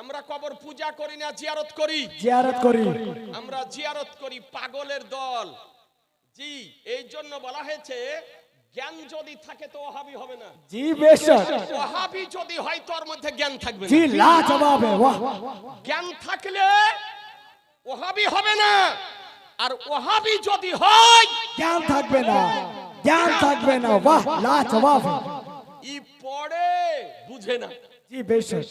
আমরা কবর পূজা করি না জিয়ারত করি। জিয়ারত করি। আমরা জিয়ারত করি পাগলের দল। জি এই জন্য বলা হয়েছে জ্ঞান যদি থাকে তো ওহাবি হবে না। জি বেশক। ওহাবি যদি হয় তোর মধ্যে জ্ঞান থাকবে জি লা জবাবে ওয়াহ। জ্ঞান থাকলে ওহাবি হবে না। আর ওহাবি যদি হয় জ্ঞান থাকবে না। জ্ঞান থাকবে না বাহ লা জবাব ই পড়ে বুঝে না। জি বেশক।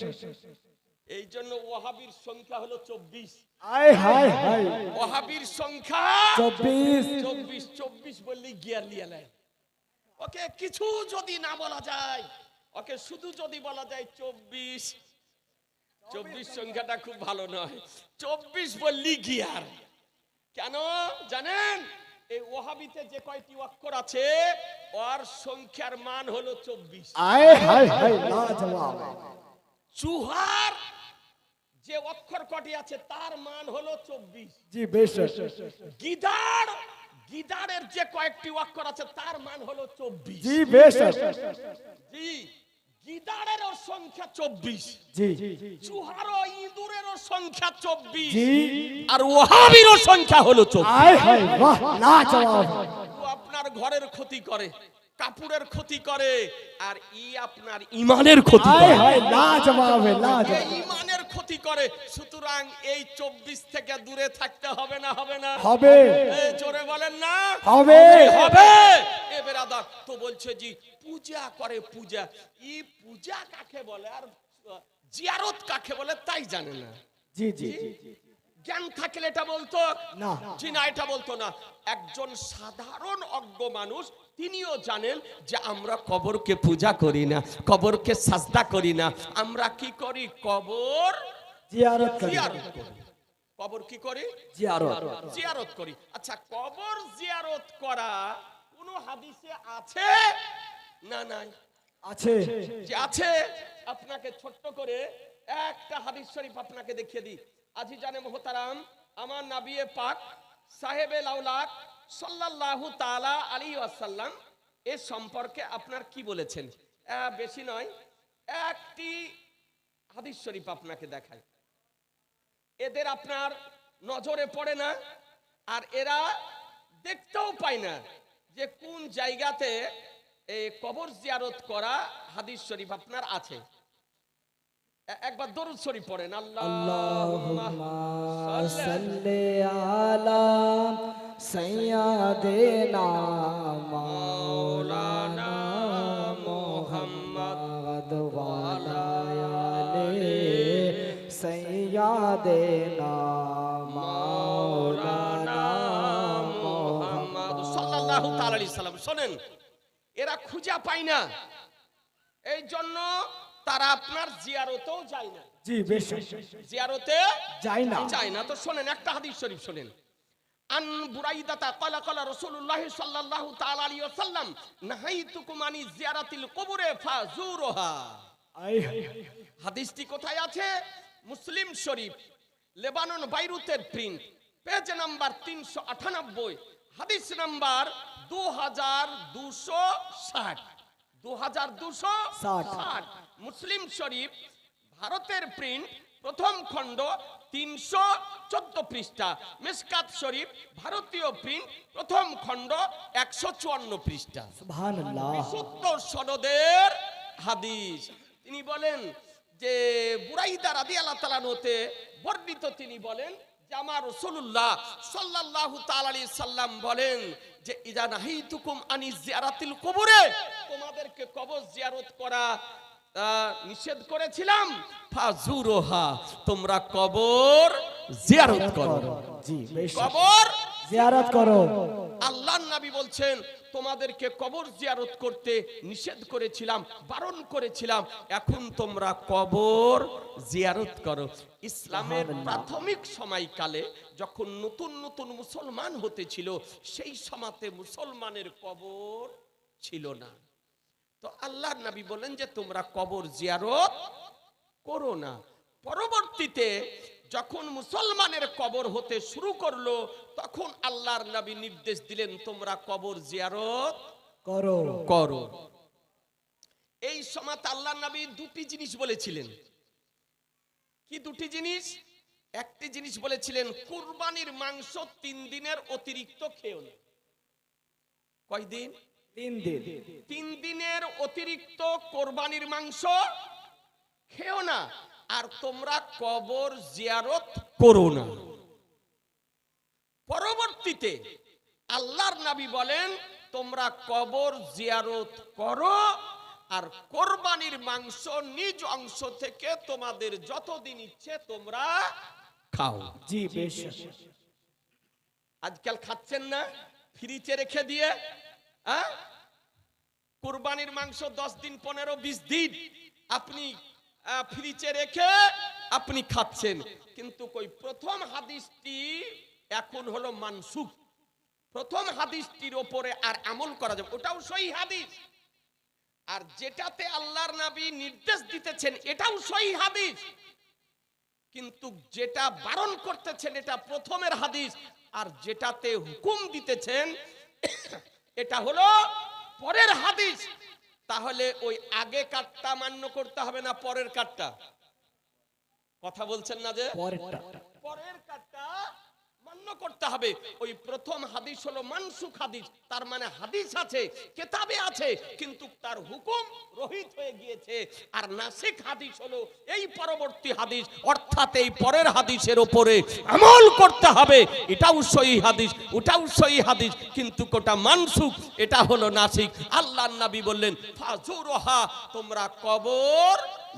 এই জন্য ওহাবির সংখ্যা হলো চব্বিশ। ওহাবির সংখ্যা চব্বিশ। চব্বিশ চব্বিশ বললেই গিয়ার লিয়ে নেয়। ওকে কিছু যদি না বলা যায় ওকে শুধু যদি বলা যায় চব্বিশ। চব্বিশ সংখ্যাটা খুব ভালো নয়। চব্বিশ বললি গিয়ার। কেন? জানেন এই ওহাবিতে যে কয়টি অক্ষর আছে ওর সংখ্যার মান হলো চব্বিশ। চুহার যে অক্ষর কটি আছে তার মান হলো চব্বিশ। জি বেশক গিদার গিদারের যে কয়েকটি অক্ষর আছে তার মান হলো চব্বিশ। জি গিদারের সংখ্যা চব্বিশ। জি চুহার ইঁদুরের সংখ্যা চব্বিশ। আর ওহাবির সংখ্যা হলো চব্বিশ। আপনার ঘরের ক্ষতি করে কাপড়ের ক্ষতি করে আর ই আপনার ইমানের ক্ষতি করে। ইমানের ক্ষতি করে সুতরাং এই চব্বিশ থেকে দূরে থাকতে হবে না হবে না। হবে। জোরে বলেন না। হবে। হবে এ বেরাদার তো বলছে জি পূজা করে পূজা। ই পূজা কাকে বলে? আর জিয়ারত কাকে বলে? তাই জানে না। জি জি। জ্ঞান থাকলে এটা বলতো? না। জি না এটা বলতো না। একজন সাধারণ অজ্ঞ মানুষ তিনিও জানেন যে আমরা কবরকে পূজা করি না কবরকে সাজদা করি না। আমরা কি করি? কবর জিয়ারত করি। জিয়ারত করি। কবর কি করি? জিয়ারত। জিয়ারত করি। আচ্ছা কবর জিয়ারত করা কোন হাদিসে আছে না নাই? আছে। যে আছে? আপনাকে ছোট্ট করে একটা হাদিস শরীফ আপনাকে দেখিয়ে দিই। আজি জানে মোহতারাম আমার নাবিয়ে পাক সাহেবে লাউলাক সাল্লাল্লাহু তাআলা আলাইহি ওয়াসাল্লাম এ সম্পর্কে আপনার কি বলেছেন? বেশি নয় একটি হাদিস শরীফ আপনাকে দেখায় এদের আপনার নজরে পড়ে না আর এরা দেখতেও পায় না যে কোন জায়গাতে এই কবর জিয়ারত করা হাদিস শরীফ আপনার আছে। একবার দরুদ শরীফ পড়েন আল্লাহ সাইয়াদেনা মাওলানা। दुनिया এরা খুঁজে পায় না। এই জন্য তারা আপনার জিয়ারতেও যায় না। তো শুনেন একটা হাদিস শরীফ শুনেন। আন বুরাইদাতা ক্বালা ক্বালা রাসূলুল্লাহ সাল্লাল্লাহু তাআলা আলাইহি ওয়াসাল্লাম নাহাইতুকুম আনি জিয়ারাতিল কুবুরে ফাজুরুহা। হাদিসটি কোথায় আছে? মুসলিম শরীফ লেবানন বাইরুতের প্রিন্ট পেজ নাম্বার তিনশো আটানব্বই হাদিস নাম্বার দু হাজার দুশো ষাট দু হাজার দুশো ষাট। মুসলিম শরীফ ভারতের প্রিন্ট প্রথম খণ্ড তিনশো চোদ্দ পৃষ্ঠা। মিসকাত শরীফ ভারতীয় প্রিন্ট প্রথম খণ্ড একশো চুয়ান্ন পৃষ্ঠা। বিশুদ্ধ সনদের হাদিস। তিনি বলেন যে বুরাইদা রাদি আল্লাহ তালানোতে বর্ণিত তিনি বলেন যে আমার রসুল্লাহ সাল্লাল্লাহু তালি সাল্লাম বলেন যে ইদা নাহিতুকুম আনি জিয়ারাতিল কবরে তোমাদেরকে কবর জিয়ারত করা নিষেধ করেছিলাম। ফাজুরোহা, তোমরা কবর জিয়ারত করো। জি বেশ। কবর জিয়ারত করো। আল্লাহ নবী বলছেন তোমাদেরকে কবর জিয়ারত করতে নিষেধ করেছিলাম বারণ করেছিলাম। এখন তোমরা কবর জিয়ারত করো। ইসলামের প্রাথমিক সময়কালে যখন নতুন নতুন মুসলমান হতেছিল সেই সমাতে মুসলমানের কবর ছিল না। তো আল্লাহ নবী বলেন যে তোমরা কবর জিয়ারত করো না। পরবর্তীতে যখন মুসলমানের কবর হতে শুরু করল তখন আল্লাহর নবী নির্দেশ দিলেন তোমরা কবর জিয়ারত করো। করো। এই সময় আল্লাহ নবী দুটি জিনিস বলেছিলেন। কি কি দুটি জিনিস? একটি জিনিস বলেছিলেন কুরবানির মাংস তিন দিনের অতিরিক্ত খেও না। কয়দিন? তিন দিন। তিন দিনের অতিরিক্ত কোরবানির মাংস খেও না। আর তোমরা কবর জিয়ারত করো না। পরবর্তীতে আল্লাহর নবী বলেন তোমরা কবর জিয়ারত করো আর কোরবানির মাংস নিজ অংশ থেকে তোমাদের যতদিন ইচ্ছে তোমরা খাও। জি বেশ। আজকাল খাচ্ছেন না ফ্রিজে রেখে দিয়ে কুরবানির মাংস দশ দিন পনেরো বিশ দিন আপনি ফ্রিজে রেখে আপনি খাচ্ছেন। কিন্তু কই, প্রথম হাদিসটি এখন হলো মানসুখ। প্রথম হাদিসটির ওপরে আর আমল করা যাবে ওটাও সই হাদিস। আর যেটাতে আল্লাহর নবী নির্দেশ দিতেছেন, এটাও সই হাদিস। কিন্তু যেটা বারণ করতেছেন, এটা প্রথমের হাদিস। আর যেটাতে হুকুম দিতেছেন, এটা হলো পরের হাদিস। তাহলে ওই আগে কাটটা মান্য করতে হবে না পরের কাটটা? কথা বলছেন না যে? পরের কাটটা। মান্য করতে হবে। ওই প্রথম হাদিস হলো মানসুখ হাদিস। তার মানে হাদিস আছে কেতাবে আছে কিন্তু তার হুকুম রহিত হয়ে গিয়েছে। আর নাসিক হাদিস হলো এই পরবর্তী হাদিস। অর্থাৎ এই পরের হাদিসের উপরে আমল করতে হবে। এটাও সহি হাদিস ওটাও সহি হাদিস কিন্তু কোটা মানসুখ এটা হলো নাসিক। আল্লাহর নবী বললেন ফাজুরহা তোমরা কবর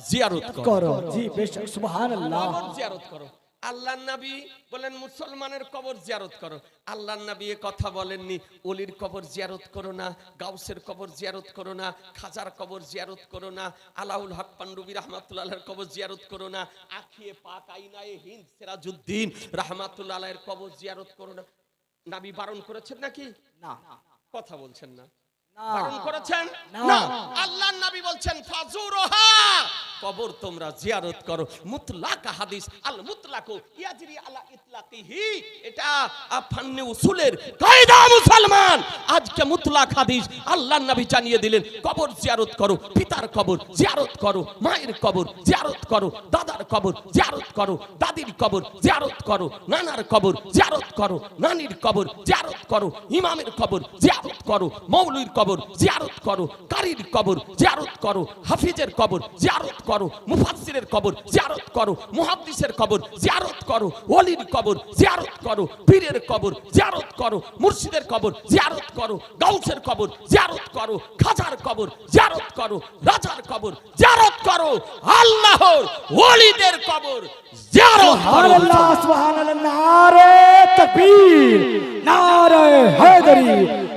জিয়ারত করো। করো। জি বেশ সুবহানাল্লাহ। কবর জিয়ারত করো। আল্লাহর নবী বলেন মুসলমানের কবর জিয়ারত করো। আল্লাহর নবী এ কথা বলেননি অলির কবর জিয়ারত করো না গাউসের কবর জিয়ারত করো না খাজার কবর জিয়ারত করো না আলাউল হক পান্ডুবি রহমাতুল্লাহের কবর জিয়ারত করো না আখিয়ে পাক আইনায়ে হিন্দ সিরাজউদ্দিন রহমাতুল্লাহের কবর জিয়ারত করো না। নবী বারণ করেছেন নাকি? না। কথা বলছেন না। বারণ করেছেন? না। আল্লাহর নবী বলছেন ফাজুরহা! কবর তোমরা জিয়ারত করো মুতলাক হাদিস আল মুতলাকু ইয়াজরি আলা ইতলাকিহি এটা ফান্নে উসুলের কায়দা মুসলমান আজকে মুতলাক হাদিস আল্লাহর নবী জানিয়ে দিলেন কবর জিয়ারত করো পিতার কবর জিয়ারত করো মায়ের কবর জিয়ারত করো দাদার কবর জিয়ারত করো দাদির কবর জিয়ারত করো নানার কবর জিয়ারত করো নানির কবর জিয়ারত করো ইমামের কবর জিয়ারত করো মৌলুর কবর জিয়ারত করো কারির কবর জিয়ারত করো হাফিজের কবর জিয়ারত করো, মুফাসসিরের কবর জিয়ারত করো, মুহাদ্দিসের কবর জিয়ারত করো, ওলির কবর জিয়ারত করো, পীরের কবর জিয়ারত করো, মুর্শিদের কবর জিয়ারত করো, গাউসের কবর জিয়ারত করো, খাজার কবর জিয়ারত করো, রাজার কবর জিয়ারত করো, আল্লাহর ওলিদের কবর জিয়ারত করো। সুবহানাল্লাহ সুবহানাল্লাহ, নারে তাকবীর, নারে হায়দারি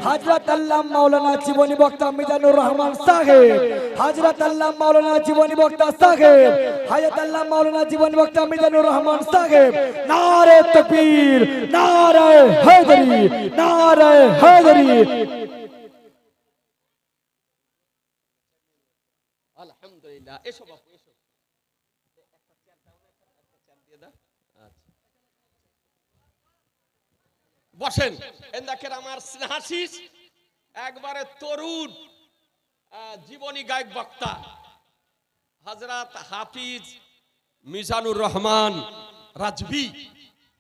হযরত আল্লাহ মাওলানা জীবনী বক্তা মিজানুর রহমান সাহেব হযরত আল্লাহ মাওলানা জীবনী বক্তা সাহেব হযরত আল্লাহ মাওলানা জীবনী বক্তা মিজানুর রহমান সাহেব। নারে তাকবীর, নারে হায়দারি নারে হায়দারি। আলহামদুলিল্লাহ, এসো বাপু এসো একটা চেয়ার দাও না, একটা চেয়ার দিয়ে দাও। আচ্ছা। বসেন। দেখেন আমার স্নেহাশিস একবারে তরুণ জীবনী গায়ক বক্তা। হজরত হাফিজ মিজানুর রহমান রাজবি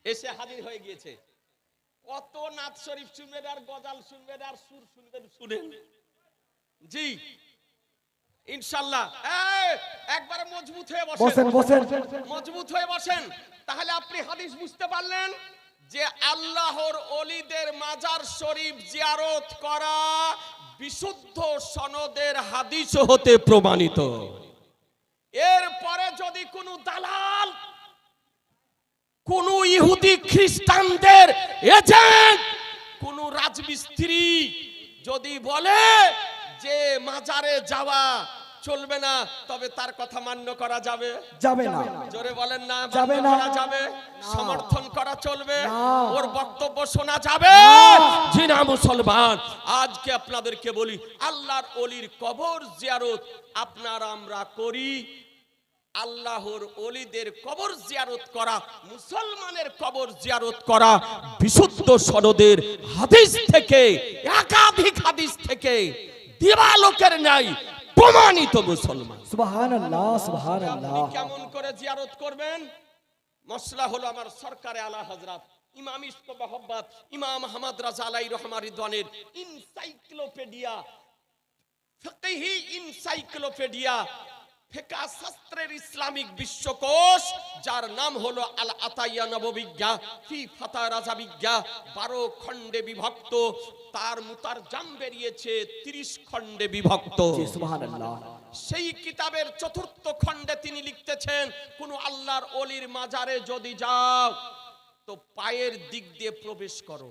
এসে হাজির হয়ে গিয়েছে। কত নাথ শরীফ শুনবেন আর গজাল শুনবেন আর সুর শুনবেন শুনেন। জি ইনশাল্লাহ। এই, একবারে মজবুত হয়ে বসেন বসেন। মজবুত হয়ে বসেন। তাহলে আপনি হাদিস বুঝতে পারলেন যে আল্লাহর অলিদের মাজার শরীফ জিয়ারত করা বিশুদ্ধ সনদের হাদিস হতে প্রমাণিত। এরপরে যদি কোনো দালাল, কোন ইহুদি খ্রিস্টানদের এজেন্ট, কোন রাজমিস্ত্রি যদি বলে যে মাজারে যাওয়া চলবে না তবে তার কথা মান্য করা যাবে। যাবে না। জোরে বলেন না যাবে না। যাবে সমর্থন করা চলবে ওর বক্তব্য শোনা যাবে। না। জি না মুসলমান আজকে আপনাদেরকে বলি আল্লাহর অলির কবর জিয়ারত আপনারা আমরা করি। আল্লাহর অলিদের কবর জিয়ারত করা মুসলমানের কবর জিয়ারত করা বিশুদ্ধ সনদের হাদিস থেকে একাধিক হাদিস থেকে দিবালোকের নাই প্রমাণিত মুসলমান। সুবহানাল্লাহ সুবহানাল্লাহ। আপনি কেমন করে জিয়ারত করবেন? মশলা হলো আমার সরকারে আলা হযরত ইমাম ইস্ক মোহাম্মদ ইমাম আহমদ রাজা আলাই রহমা রিদওয়ানের ইনসাইক্লোপিডিয়া ফিকহি ইনসাইক্লোপিডিয়া। ফিকা শাস্ত্রের ইসলামিক বিশ্বকোষ যার নাম হলো আল আতাইয়া নববিজ্ঞা ফি ফাতা রাজা বিজ্ঞা বারো খণ্ডে বিভক্ত তার মুতার জাম বেরিয়েছে তিরিশ খণ্ডে বিভক্ত। সেই কিতাবের চতুর্থ খণ্ডে তিনি লিখতেছেন কোন আল্লাহর অলির মাজারে যদি যাও তো পায়ের দিক দিয়ে প্রবেশ করো।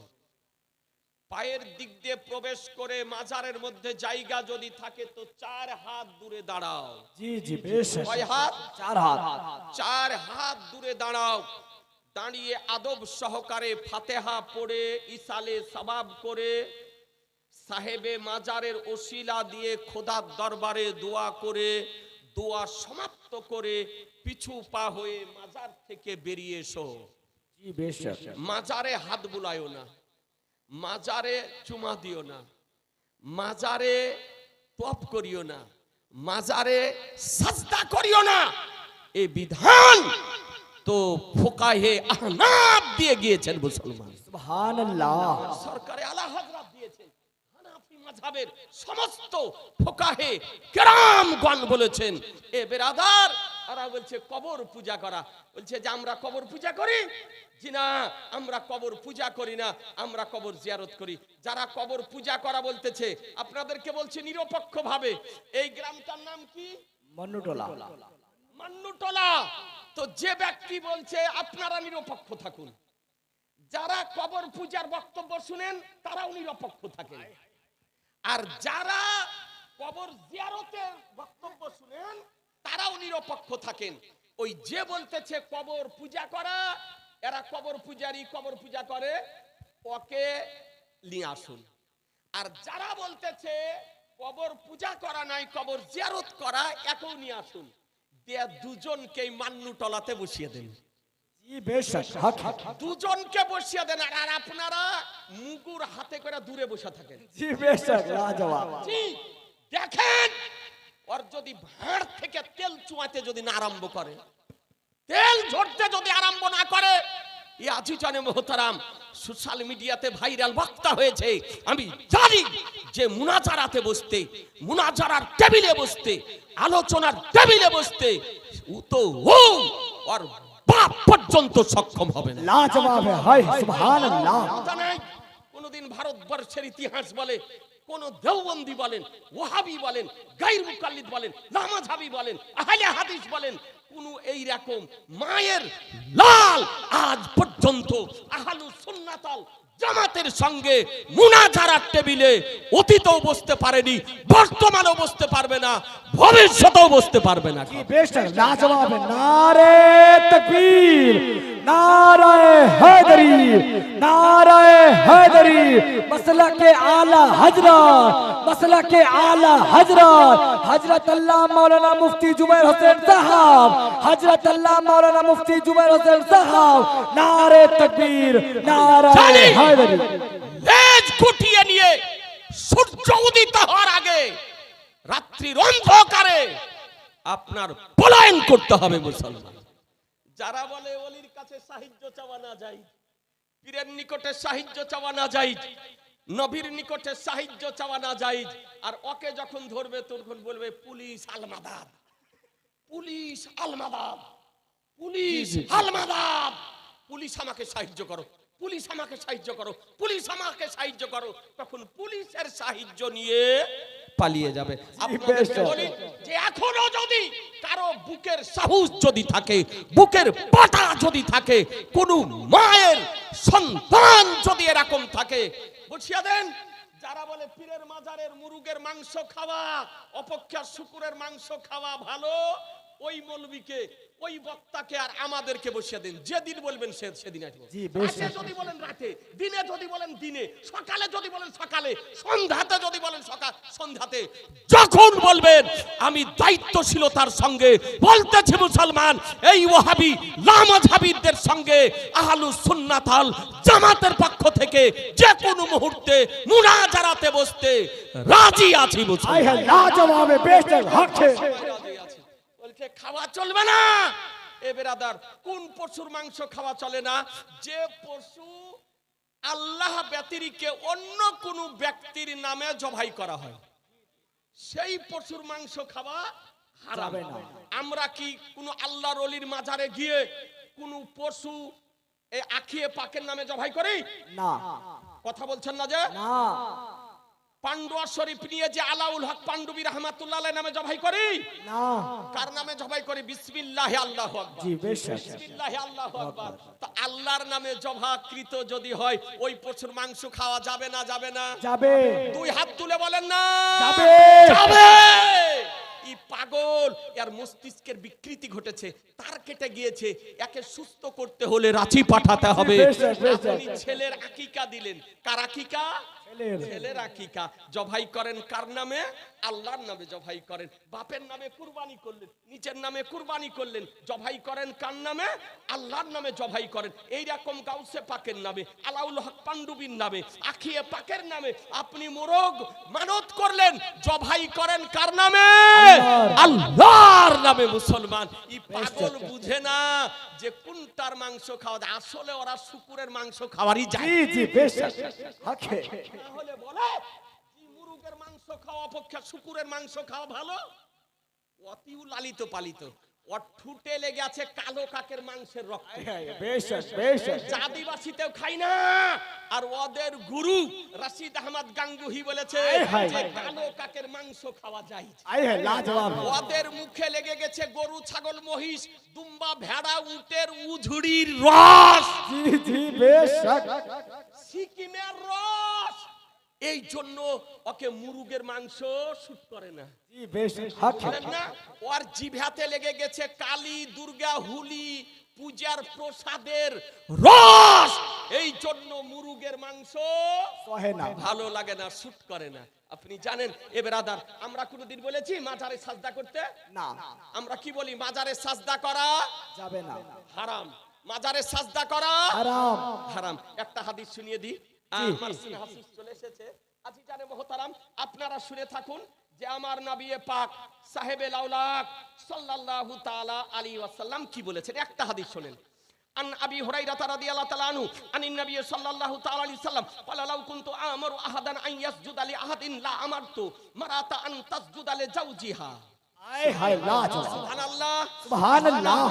পায়ের দিক দিয়ে প্রবেশ করে মাজারের মধ্যে জায়গা যদি থাকে তো চার হাত দূরে দাঁড়াও। জি জি বেশ। কয় হাত? চার হাত। চার হাত দূরে দাঁড়াও। দাঁড়িয়ে আদব সহকারে ফাতেহা পড়ে ইসালে সবাব করে সাহেবে মাজারের ওসিলা দিয়ে খোদার দরবারে দোয়া করে দোয়া সমাপ্ত করে পিছু পা হয়ে মাজার থেকে বেরিয়ে এসো। বেশ মাজারে হাত বুলায়ও না। মাজারে চুমা দিও না মাজারে টপ করিও না মাজারে সাজদা করিও না। এই বিধান তো ফোকাহে আহনাব দিয়ে গিয়েছেন মুসলমান। সুবহানাল্লাহ। সরকারে আলা হযরত দিয়েছেন। হানাফি মাযহাবের সমস্ত ফোকাহে কেরামগণ বলেছেন। এ বেরাদার ওরা বলছে কবর পূজা করা। বলছে যে আমরা কবর পূজা করি? জি না আমরা কবর পূজা করি না আমরা কবর জিয়ারত করি। যারা কবর পূজা করা বলতেছে আপনাদেরকে বলছে নিরপেক্ষ ভাবে এই গ্রামটার নাম কি? মন্নুটোলা। মান্নুটলা। তো যে ব্যক্তি বলছে আপনারা নিরপেক্ষ থাকুন। যারা কবর পূজার বক্তব্য শুনেন তারাও নিরপেক্ষ থাকেন। আর যারা কবর জিয়ারতের বক্তব্য শুনেন তারাও নিরপেক্ষ থাকেন। ওই যে বলতেছে কবর পূজা করা এরা কবর পূজারি কবর পূজা করে ওকে নিয়ে আসুন। আর যারা বলতেছে কবর পূজা করা নাই কবর জিয়ারত করা একেও নিয়ে আসুন। দিয়ে দুজনকেই মান্নু টলাতে বসিয়ে দেন। দুজনকে বসিয়ে দেন আর- আপনারা মুগুর হাতে করে দূরে বসে থাকেন। দেখেন ওর যদি ভাঁড় থেকে তেল চুয়াতে যদি না আরম্ভ করে তেল ঝরতে যদি আরম্ভ না করে আজি জানে মোহতারাম সোশ্যাল মিডিয়াতে ভাইরাল বক্তা হয়েছে। আমি জানি যে মুনাজারাতে বসতে মুনাজারার টেবিলে বসতে আলোচনার টেবিলে বসতে ও তো ও ওর বাপ পর্যন্ত সক্ষম হবে না। লাজবাব হয় সুবহানাল্লাহ। কোনদিন ভারতবর্ষের ইতিহাস বলে কোন দেওবন্দি বলেন ওহাবি বলেন, গাইর মুকাল্লিদ বলেন নামাজাবি বলেন, আহলে হাদিস বলেন, কোন এই রকম মায়ের লাল আজ পর্যন্ত আহালু সুন্নাতাল জামাতের সঙ্গে মুনাজারার টেবিলে অতীতেও বসতে পারেনি, বর্তমানেও বসতে পারবে না, ভবিষ্যতেও বসতে পারবে না। বেশ, লাজবাব, নারে তকবীর। নারে हैदरी नारे हैदरी मसला के आला हजरत मसला के आला हजरत हजरत अल्लाह मौलाना मुफ्ती जुबैर हुसैन साहब हजरत अल्लाह मौलाना मुफ्ती जुबैर हुसैन साहब नारे तकबीर नारे জানি। हैदरी লেজ গুটিয়ে নিয়ে সূর্য উদিত হওয়ার আগে রাত্রির অন্ধকারে আপনার পলায়ন করতে হবে মুসলমান যারা বলে অলির কাছে সাহায্য চাওয়া না যায় পীরের নিকটে সাহায্য চাওয়া না যায় নবীর নিকটে সাহায্য চাওয়া না যায় আর ওকে যখন ধরবে তখন বলবে পুলিশ আলমাদাব পুলিশ আলমাদাব পুলিশ আলমাদাব পুলিশ আমাকে সাহায্য করো পুলিশ আমাকে সাহায্য করো পুলিশ আমাকে সাহায্য করো। তখন পুলিশের সাহায্য নিয়ে পালিয়ে যাবে। যে এখনও যদি কারও বুকের সাহস যদি থাকে বুকের পাটা যদি থাকে কোন মায়ের সন্তান যদি এরকম থাকে বুঝিয়ে দেন যারা বলে পীরের মাজারের মুরুগের মাংস খাওয়া অপক্ষার শুকুরের মাংস খাওয়া ভালো ওই মৌলবীকে ওই বক্তাকে আর আমাদেরকে বসিয়ে দিন। যেদিন বলবেন সে সেদিন আসব। রাতে যদি বলেন রাতে দিনে যদি বলেন দিনে সকালে যদি বলেন সকালে সন্ধ্যাতে যদি বলেন সকাল সন্ধ্যাতে যখন বলবেন আমি দায়িত্বশীলতার সঙ্গে বলতেছি মুসলমান এই ওহাবি লামাজহাবিদের সঙ্গে আহলু সুন্নাতাল জামাতের পক্ষ থেকে যে কোনো মুহূর্তে মুনাজারাতে বসতে রাজি আছি মুসলমান। লাজবাবে বেস্ট হক। বলছে খাওয়া চলবে না। এ বেরাদার কোন পশুর মাংস খাওয়া চলে না? যে পশু আল্লাহ ব্যতিরিকে অন্য কোন ব্যক্তির নামে জবাই করা হয় সেই পশুর মাংস খাওয়া হারাবে না। আমরা কি কোন আল্লাহর অলির মাজারে গিয়ে কোন পশু এই আখিয়ে পাকের নামে জবাই করি? না। কথা বলছেন না যে? না। পান্ডুয়া শরীফ নিয়ে যে আলাউল হক পান্ডুবী রহমাতুল্লাহ নামে জবাই করি? না। কার নামে জবাই করি? বিসমিল্লাহ আল্লাহু আকবার। জি বেশ বিসমিল্লাহ আল্লাহু আকবার। তো আল্লাহর নামে জবাকৃত যদি হয় ওই পশুর মাংস খাওয়া যাবে না যাবে না? যাবে। দুই হাত তুলে বলেন না। যাবে। যাবে। ই পাগল এর মস্তিষ্কের বিকৃতি ঘটেছে তার কেটে গিয়েছে। একে সুস্থ করতে হলে রাঁচি পাঠাতে হবে। ছেলের আকিকা দিলেন। কার আকিকা? ছেলের। ছেলের আকিকা। জবাই করেন কার নামে? আল্লাহর নামে জবাই করেন। বাপের নামে কুরবানি করলেন নিজের নামে কুরবানি করলেন। জবাই করেন কার নামে? আল্লাহর নামে জবাই করেন। এই রকম গাউসে পাকের নামে আলাউল হক পান্ডুবির নামে আখিয়ে পাকের নামে আপনি মোরগ মানত করলেন জবাই করেন কার নামে? আল্লাহর। আল্লাহর নামে মুসলমান। ই পাগল বুঝে না। যে কোনটার মাংস খাওয়া যায় আসলে ওরা শুকুরের মাংস খাওয়ারই যায়। জি জি বেশ তাহলে বলে কি মুরগের মাংস খাওয়া অপেক্ষা শুকুরের মাংস খাওয়া ভালো? অতিও লালিত পালিত। ওর ঠুটে লেগে আছে কালো কাকের মাংসের রক্ত। বেশ বেশ আদিবাসীতেও খাই না। আর ওদের গুরু রশিদ আহমদ গাঙ্গুহি বলেছে যে কালো কাকের মাংস খাওয়া যায়। ওদের মুখে লেগে গেছে গরু ছাগল মহিষ দুম্বা ভেড়া উটের উঝুড়ির রস। সিকিমের রস। এই জন্য ওকে মুরুগের মাংস শুট করে না। জি বেশ হক জানেন না ওর জিভাতে লেগে গেছে কালী দুর্গা হুলি পূজার প্রসাদের রস। এই জন্য মুরুগের মাংস ভালো লাগে না শুট করে না। আপনি জানেন এ বেরাদার আমরা কোনোদিন বলেছি মাজারে সাজদা করতে? না। আমরা কি বলি মাজারে সাজদা করা যাবে না। হারাম। মাজারে সাজদা করা আরাম হারাম। একটা হাদিস শুনিয়ে দিই। আপনারা শুনে থাকুন যে আমার নাবিয়ে পাক সাহেবে লাউলাক সাল্লাল্লাহু তাআলা কি বলেছেন। একটা হাদিস শুনেন। আন আবি হুরাইরা রাদিয়াল্লাহু তাআলা আনহু আনিন নবী সাল্লাল্লাহু তাআলা আলাইহি সাল্লাম ক্বালা লাউ কুনতু আমারু আহাদান আন ইয়াসজুদা লি আহাদিন লা আমারতু মারাতা আন তাসজুদা লি জাওজিহা আয় হায় লা সুবহানাল্লাহ। সুবহানাল্লাহ।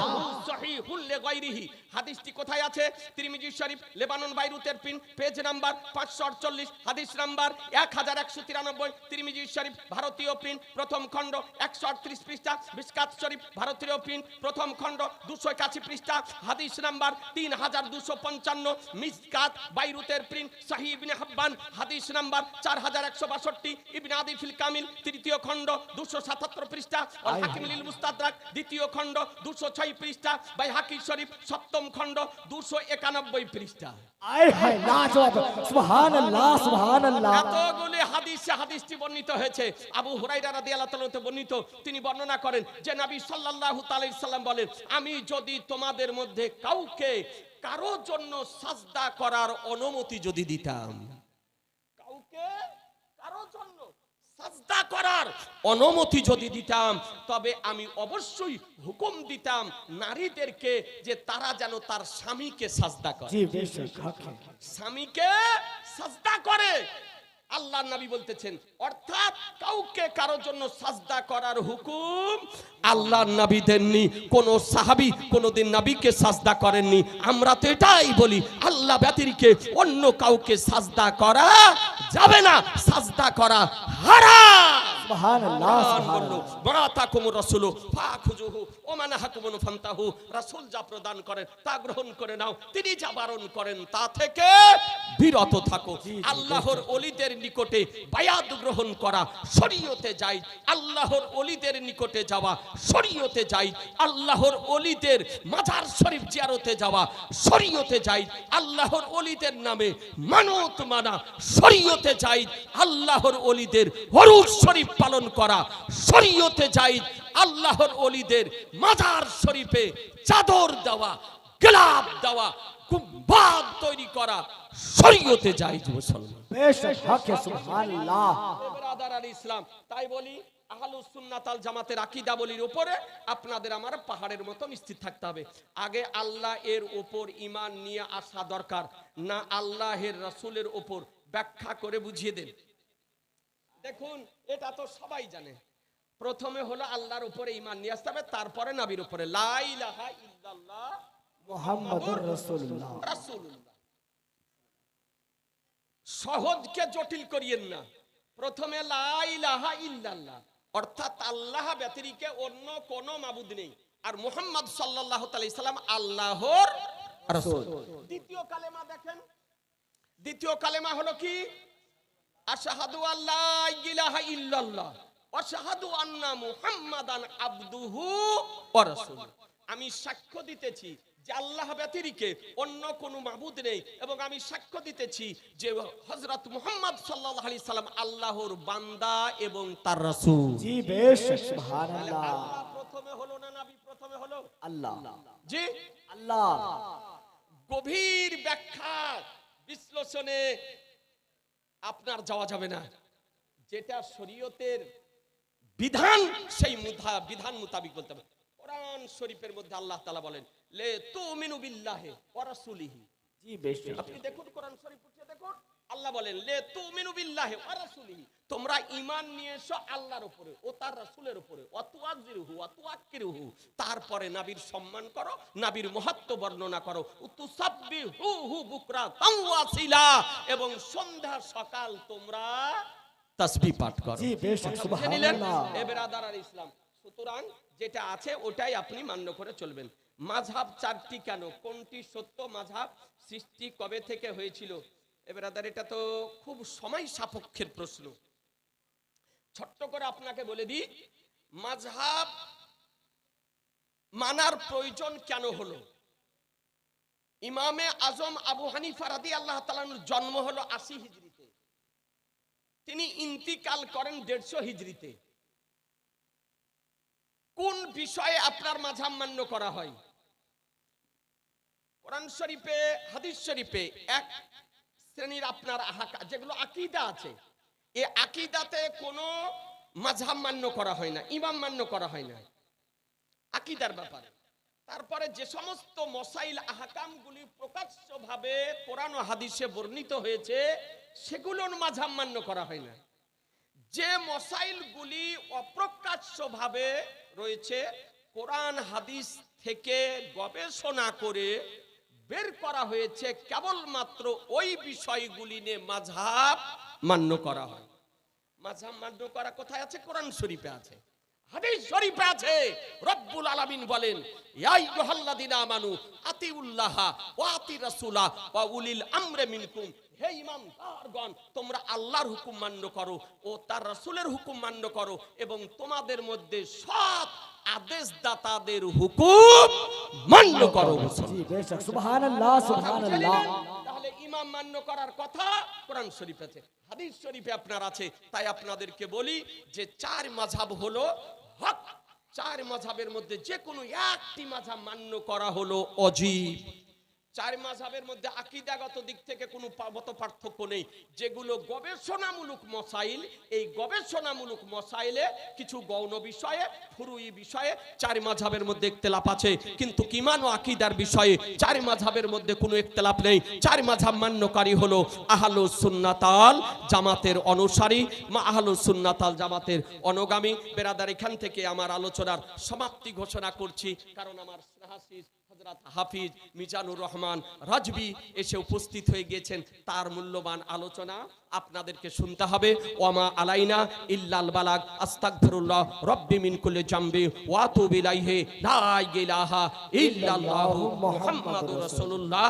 সহিহুল লি গায়রিহি। হাদিসটি কোথায় আছে? তিরমিজি শরীফ, লেবানন, বাইরুতের পিন, পেজ নাম্বার 548 হাদিস নাম্বার 1193 তিরমিজি শরীফ, ভারতীয় পিন, প্রথম খণ্ড 138 পৃষ্ঠা, মিসকাত শরীফ, ভারতীয় পিন, প্রথম খণ্ড 281 পৃষ্ঠা, হাদিস নাম্বার 3255 মিসকাত, বাইরুতের পিন সহিহ ইবনে হাব্বান, হাদিস নাম্বার 4162 ইবনে আদি ফিল কামিল, তৃতীয় খণ্ড 277 পৃষ্ঠা আল হাকিম লিল মুস্তাদরাক, দ্বিতীয় খণ্ড 206 পৃষ্ঠা বাই বাইহাকি শরীফ সপ্তম খণ্ড 291 পৃষ্ঠা। আই লাজবাব সুবহানাল্লাহ সুবহানাল্লাহ। এতগুলি হাদিসে হাদিসটি বর্ণিত হয়েছে। আবু হুরাইরা বর্ণিত তিনি বর্ণনা করেন যে নবী সাল্লাল্লাহু সাল্লাম বলেন আমি যদি তোমাদের মধ্যে কাউকে কারোর জন্য সাজদা করার অনুমতি যদি দিতাম কাউকে কারও জন্য সাজদা করার অনুমতি যদি দিতাম তবে আমি অবশ্যই হুকুম দিতাম নারীদেরকে যে তারা যেন তার স্বামীকে সাজদা করে। জি বেশ স্বামীকে সাজদা করে। আল্লাহ নবী বলতেছেন অর্থাৎ কাউকে কারও জন্য সাজদা করার হুকুম আল্লাহ নবী দেননি কোন সাহাবী কোনোদিন নবীকে সাজদা করেননি। আমরা তো এটাই বলি আল্লাহ ব্যতিরিকে অন্য কাউকে সাজদা করা যাবে না সাজদা করা হারাম। সুবহানাল্লাহ কোরআন বলল সুবহানাল্লাহ। বরাতাকুমুর রাসূলু ফাখুজুহু ওয়া মানহাকুমুন ফান্তাহু রাসূল যা প্রদান করেন তা গ্রহণ করে নাও। তিনি যা বারণ করেন তা থেকে বিরত থাকো। আল্লাহর ওলিদের নিকটে বায়াত গ্রহণ করা শরীয়তে যাই। আল্লাহর নিকটে যাওয়া শরীয়তে যাই। আল্লাহর ওলিদের মাজার শরীফ জিয়ারতে যাওয়া শরীয়তে যাই। আল্লাহর ওলিদের নামে মানত মানা শরীয়তে যাই। আল্লাহর ওলিদের হরুর শরীফ পালন করা। শরীয়তে যাই আল্লাহর ওলিদের মাজার শরীফে চাদর দেওয়া গোলাপ দেওয়া গুম্বাদ তৈরি করা। শরীয়তে যাই মুসলমান। ইসলাম তাই বলি আহলুস সুন্নাত আল জামাতের আকীদা বলির উপরে আপনাদের আমার পাহাড়ের মতো স্থির থাকতে হবে। আগে আল্লাহ এর উপর ঈমান নিয়ে আসা দরকার না আল্লাহের রাসূলের উপর। ব্যাখ্যা করে বুঝিয়ে দেন। দেখুন এটা তো সবাই জানে। প্রথমে হলো আল্লাহর উপরে ঈমান নিয়ে আসতে হবে তারপরে নবীর উপরে। লা ইল্লাল্লাহ মুহাম্মাদুর রাসূলুল্লাহ। রাসূলুল্লাহ। সহজকে জটিল করিয়েন না। প্রথমে ইল্লাল্লাহ অর্থাৎ আল্লাহ ব্যতিরিকে অন্য কোন মাবুদ নেই। আর মুহাম্মদ সাল্লাল্লাহু তাআলা সাল্লাম আল্লাহর রাসূল। দ্বিতীয় কালেমা দেখেন। দ্বিতীয় কালেমা হলো কি? আশহাদু আল্লাহ ইলাহা ইল্লাল্লাহ আশহাদু আন্না মুহাম্মাদান আবদুহু ওয়া রাসূলুহু। আমি সাক্ষ্য দিতেছি যে আল্লাহ ব্যতিরিকে অন্য কোনো মাবুদ নেই এবং আমি সাক্ষ্য দিতেছি যে হযরত মুহাম্মদ সাল্লাল্লাহু আলাইহি সাল্লাম আল্লাহর বান্দা এবং তার রাসূল। জি বেশ সুবহানাল্লাহ। আল্লাহ প্রথমে হলো না নবী প্রথমে হলো? আল্লাহ। জি? আল্লাহ। গভীর ব্যাখ্যা বিশ্লেষণে আপনার যাওয়া যাবে না। যেটা শরীয়তের বিধান সেই মুধা বিধান মোতাবিক বলতে হবে। কোরআন শরীফের মধ্যে আল্লাহ তালা বলেন লে তো মিনু বিল্লাহে পরাসুলিহি জি বেশ আপনি দেখুন কোরআন শরীফ উঠিয়ে দেখুন। আল্লাহ বলেন লে তুমিনু বিল্লাহি ওয়া রাসূলিহি। তোমরা ঈমান নিয়ে এসো আল্লাহর উপরে ও তার রাসূলের উপরে। অতুয়াজিরুহু অতুয়াক্কিরুহু তারপরে নবীর সম্মান করো নবীর মহত্ব বর্ণনা করো। তুসাব্বিহুহু বুকরা তাওয়াসিলা। এবং সন্ধ্যা সকাল তোমরা তাসবিহ পাঠ করো। জি বেশ সুবহানাল্লাহ। এ বেরাদার আর ইসলাম। সুতরাং যেটা আছে ওটাই আপনি মান্য করে চলবেন। মাঝহাব চারটি কেন? কোনটি সত্য মাঝহাব? সৃষ্টি কবে থেকে হয়েছিল? এ বেরাদার, এটা তো খুব সময় সাপেক্ষের প্রশ্ন। ছোট্ট করে আপনাকে বলে দিই, মাঝহাব মানার প্রয়োজন কেন হলো? ইমামে আজম আবু হানিফা রাদি আল্লাহ তালানুর জন্ম হলো আশি হিজড়িতে। তিনি ইন্তিকাল করেন দেড়শো হিজড়িতে। কোন বিষয়ে আপনার মাঝাম মান্য করা হয়? কোরআন শরীফে, হাদিস শরীফে এক শ্রেণির আপনার আহাকা, যেগুলো আকিদা আছে, এ আকিদাতে কোনো মাঝাম মান্য করা হয় না, ইমাম মান্য করা হয় না। আকিদার ব্যাপারে। তারপরে যে সমস্ত মসাইল আহকামগুলি প্রকাশ্যভাবে কোরআন হাদিসে বর্ণিত হয়েছে, সেগুলোর মাঝাম মান্য করা হয় না। যে মসাইলগুলি অপ্রকাশ্যভাবে রয়েছে, কোরআন হাদিস থেকে গবেষণা করে বের করা হয়েছে কেবলমাত্র ওই বিষয়গুলি নিয়ে মাঝহাব মান্য করা হয়। মাঝহাব মান্য করা কোথায় আছে? কোরআন শরীফে আছে। হাদিস শরীফে আছে। রব্বুল আলামিন বলেন, ইয়া আমানু আতিউল্লাহ ওয়া আতি রাসূলা ওয়া উলিল আমরে মিনকুম। হে তোমরা আল্লাহর হুকুম মান্য করো ও তার রাসূলের হুকুম মান্য করো এবং তোমাদের মধ্যে সৎ আদেশদাতাদের হুকুম মান্য করো সুবহানাল্লাহ সুবহানাল্লাহ। তাহলে ইমাম মান্য করার কথা কোরআন শরীফ আছে হাদিস শরীফে আপনার আছে তাই আপনাদেরকে বলি যে চার মাঝাব হলো হক চার মাঝাবের মধ্যে যে কোনো একটি মাঝাব মান্য করা হলো অজীব। চার মাঝাবের মধ্যে আকিদাগত দিক থেকে কোনো মত পার্থক্য নেই। যেগুলো গবেষণামূলক মসাইল এই গবেষণামূলক মসাইলে কিছু গৌণ বিষয়ে, ফুরুই বিষয়ে চার মাঝাবের মধ্যে ইখতিলাফ আছে। কিন্তু কিমান আকিদার বিষয়ে চার মাঝাবের মধ্যে কোনো ইখতিলাফ নেই। চার মাঝাব মান্যকারী হলো আহলু সুন্নাতাল জামাতের অনুসারী, মা আহলু সুন্নাতাল জামাতের অনুগামী। বেরাদার, এখান থেকে আমার আলোচনার সমাপ্তি ঘোষণা করছি। কারণ আমার হজরত হাফিজ মিজানুর রহমান রাজবি এসে উপস্থিত হয়ে গিয়েছেন। তার মূল্যবান আলোচনা আপনাদেরকে শুনতে হবে। ওমা আলাইনা ইল্লাল বালাগ, আস্তাগফিরুল্লাহ, রব্বি মিন কুল্লি জামবি, ওয়া তুবু ইলাইহি, লা ইলাহা ইল্লাল্লাহু মুহাম্মাদুর রাসূলুল্লাহ।